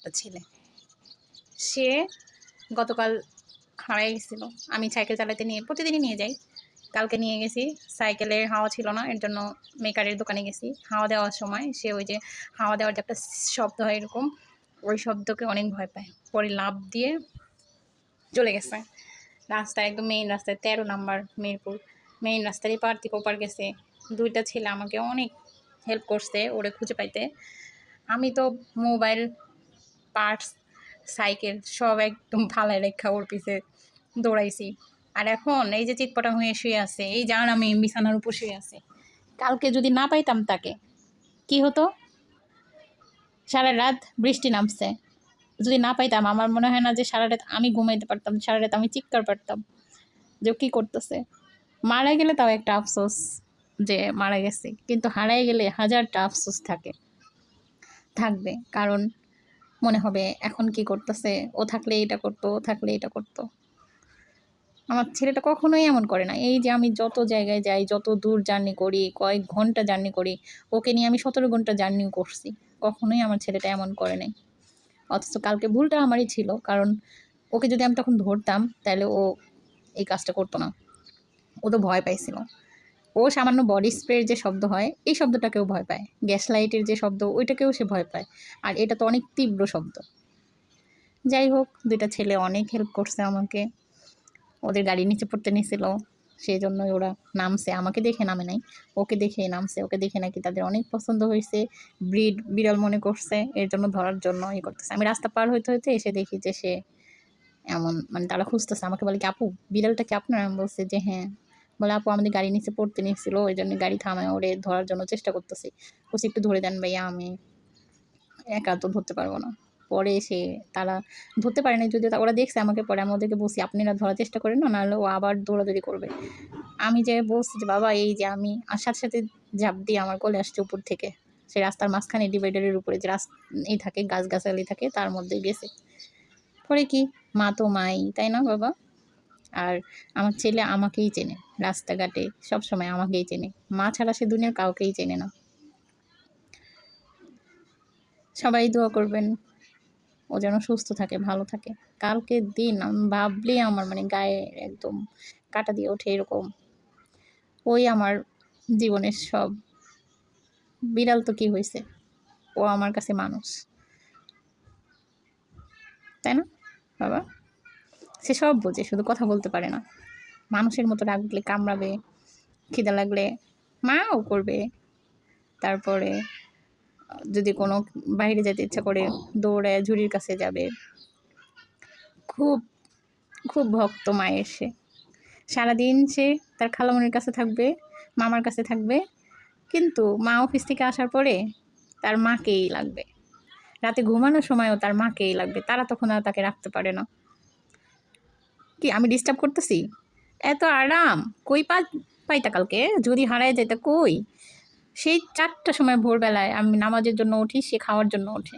একটা ছেলে। সে গতকাল হারাই গেছিল। আমি সাইকেল চালাতে নিয়ে, প্রতিদিনই নিয়ে যাই। কালকে নিয়ে গেছি। সাইকেলের হাওয়া ছিল না, এর জন্য মেকারের দোকানে গেছি। হাওয়া দেওয়ার সময় সে ওই যে হাওয়া দেওয়ার যে একটা শব্দ হয় এরকম, ওই শব্দকে অনেক ভয় পায়। পরে লাভ দিয়ে চলে গেছে। রাস্তায় একদম মেইন রাস্তায়, তেরো নাম্বার মিরপুর। মেইন রাস্তার এপার থেকে ওপার গেছে। দুইটা ছেলে আমাকে অনেক হেল্প করছে ওরে খুঁজে পাইতে। আমি তো মোবাইল পার্টস, সাইকেল সব একদম ফালায় রেখা ওর পিছে দৌড়াইছি। আর এখন এই যে চিৎপটা হয়ে শুয়ে আছে, এই যার আমি বিছানার উপর শুয়ে আছে, কালকে যদি না পাইতাম তাকে, কি হতো? সারা রাত বৃষ্টি নামছে। যদি না পাইতাম, আমার মনে হয় না যে সারা রাত আমি ঘুমাইতে পারতাম, সারা রাত আমি চিৎকার পারতাম যে কী করতেছে। মারা গেলে তাও একটা আফসোস যে মারা গেছে, কিন্তু হারাই গেলে হাজারটা আফসোস থাকে, থাকবে। কারণ মনে হবে, এখন কি করতেছে? ও থাকলে এটা করতো, ও থাকলে এটা করতো। আমার ছেলেটা কখনোই এমন করে না। এই যে আমি যত জায়গায় যাই, যত দূর জার্নি করি, কয়েক ঘণ্টা জার্নি করি, ওকে নিয়ে আমি সতেরো ঘণ্টা জার্নিও করছি। কখনোই আমার ছেলেটা এমন করে নাই। অথচ কালকে ভুলটা আমারই ছিল, কারণ ওকে যদি আমি তখন ধরতাম, তাহলে ও এই কাজটা করতো না। ও তো ভয় পাইছিল। ও সামান্য বডি স্প্রের যে শব্দ হয়, এই শব্দটাকেও ভয় পায়। গ্যাস লাইটের যে শব্দ, ওইটাকেও সে ভয় পায়। আর এটা তো অনেক তীব্র শব্দ। যাই হোক, দুইটা ছেলে অনেক হেল্প করছে আমাকে। ওদের গাড়ি নিচে পড়তে নিয়েছিল সেই জন্যই ওরা নামছে। আমাকে দেখে নামে নাই। ওকে দেখে নামছে। ওকে দেখে নাকি তাদের অনেক পছন্দ হয়েছে। ব্রিড বিড়াল মনে করছে। এর জন্য ধরার জন্য ইয়ে করতেছে। আমি রাস্তা পার হইতে হইতে এসে দেখি যে সে এমন মানে তারা খুঁজতেছে। আমাকে বলে কি, আপু, বিড়ালটা কি আপনার? আমি বলছে যে হ্যাঁ। বলে, আপু, আমাদের গাড়ি নিচে পড়তে নিয়েছিল, ওই জন্য গাড়ি থামায়, ওরে ধরার জন্য চেষ্টা করতেছি। বলছি, একটু ধরে দেন ভাইয়া, আমি একা তো ধরতে পারব না। পরে এসে তারা ধরতে পারে না যদি ওরা দেখছে আমাকে পরে, আমি ওদেরকে বলছি, আপনারা ধরার চেষ্টা করেন না, নাহলে ও আবার দৌড়াদৌড়ি করবে। আমি যে বলছি যে, বাবা, এই যে আমি আর সাথে সাথে ঝাঁপ দিয়ে আমার কোলে আসছে উপর থেকে, সে রাস্তার মাঝখানে ডিভাইডারের উপরে যে রাস্তা এই থাকে, গাছগাছালি থাকে, তার মধ্যে গেছে। পরে কি? মা তো মাই, তাই না বাবা? আর আমার ছেলে আমাকেই চেনে, রাস্তাঘাটে সব সময় আমাকেই চেনে। মা ছাড়া সে দুনিয়ার কাউকেই চেনে না। সবাই দোয়া করবেন, ও যেন সুস্থ থাকে, ভালো থাকে। কালকে দিন আমি, ভাবলেই আমার মানে গায়ে একদম কাটা দিয়ে ওঠে এরকম। ওই আমার জীবনের সব, বিড়াল তো কি হয়েছে ও আমার কাছে মানুষ। তাই না, বাবা? সে সব বোঝে, শুধু কথা বলতে পারে না। মানুষের মতো রাখলে কামড়াবে, খিদা লাগলে মাও করবে। তারপরে, যদি কোনো বাইরে যেতে ইচ্ছা করে দৌড়ে ঝুড়ির কাছে যাবে। খুব খুব ভক্ত মায়ের সে। সারাদিন সে তার খালামনির কাছে থাকবে, মামার কাছে থাকবে। কিন্তু মা অফিস থেকে আসার পরে তার মাকেই লাগবে। রাতে ঘুমানোর সময়ও তার মাকেই লাগবে। তারা তখন আর তাকে রাখতে পারে না। কি আমি ডিস্টার্ব করতেছি? এত আরাম, কই পা পাইতা কালকে? যদি হারায় যেতে কই? সেই চারটার সময় ভোরবেলায় আমি নামাজের জন্য উঠি, সে খাওয়ার জন্য ওঠে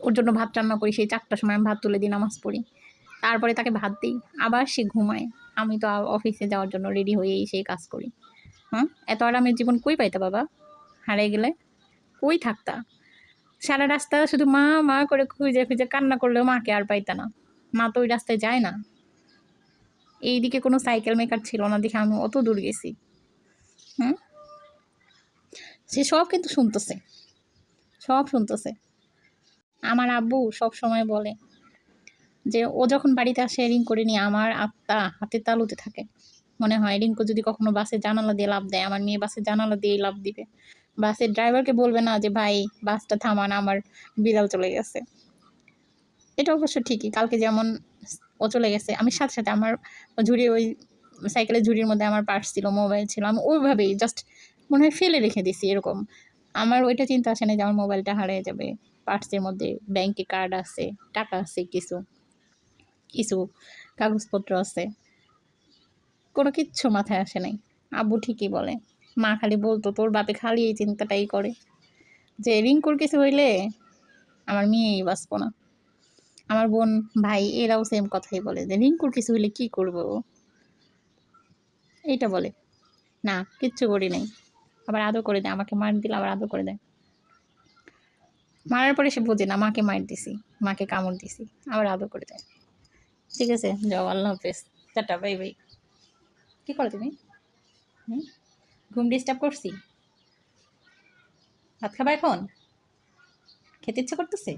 ওর জন্য ভাত রান্না করি, সেই চারটার সময় আমি ভাত তুলে দিই নামাজ পড়ি। তারপরে তাকে ভাত দিই। আবার সে ঘুমায়। আমি তো অফিসে যাওয়ার জন্য রেডি হয়েই সেই কাজ করি। হ্যাঁ এত আরামের জীবন কই পাইতা বাবা? হারিয়ে গেলে? কই থাকতা? সারা রাস্তা শুধু মা মা করে খুঁজে খুঁজে কান্না করলেও মাকে আর পাইতা না। মা তো ওই রাস্তায় যায় না। এইদিকে কোনো সাইকেল মেকার ছিল না, দেখে আমি অত দূর গেছি। হুম? সে সব কিন্তু শুনতেছে। সব শুনতেছে। আমার আব্বু সব সময় বলে যে, ও যখন বাড়িতে আসে, রিং করে নিয়ে আমার আত্মা হাতে তালুতে থাকে। মনে হয় রিঙ্কু যদি কখনো বাসে জানালা দিয়ে লাভ দেয়, আমার মেয়ে বাসে জানালা দিয়ে লাভ দিবে। বাসের ড্রাইভারকে বলবে না যে, ভাই, বাসটা থামান, আমার বিড়াল চলে গেছে। এটা অবশ্য ঠিকই। কালকে যেমন ও চলে গেছে, আমি সাথে সাথে আমার ঝুড়ি ওই সাইকেলের ঝুড়ির মধ্যে আমার পার্স ছিল মোবাইল ছিল, আমি ওইভাবেই জাস্ট মনে হয় ফেলে রেখে দিছি এরকম। আমার ওইটা চিন্তা আসে না যে আমার মোবাইলটা হারিয়ে যাবে। পার্সের মধ্যে ব্যাংকে কার্ড আছে, টাকা আছে কিছু কিছু কাগজপত্র আছে। কোনো কিচ্ছু মাথায় আসে নাই। আব্বু ঠিকই বলে, মা খালি বলতো, তোর বাপে খালি এই চিন্তাটাই করে যে রিঙ্কুর কিছু হইলে আমার মেয়েই বাঁচবো না। আমার বোন, ভাই, এরাও সেম কথাই বলে যে, রিঙ্কুর কিছু হইলে কি করব? এইটা বলে। না, কিচ্ছু করি নাই। আবার আদর করে দেয় আমাকে মার দিলে আবার আদর করে দেয় মারার পরে সে বোঝে না, মাকে মার দিছি, মাকে কামড় দিছি, আবার আদর করে দেয় ঠিক আছে, যাও, আল্লাহ হাফেজ। Tata, bye bye. কী করো তুমি? ঘুম ডিস্টার্ব করছি? ভাত খাবা এখন? খেতে ইচ্ছে করতেছে?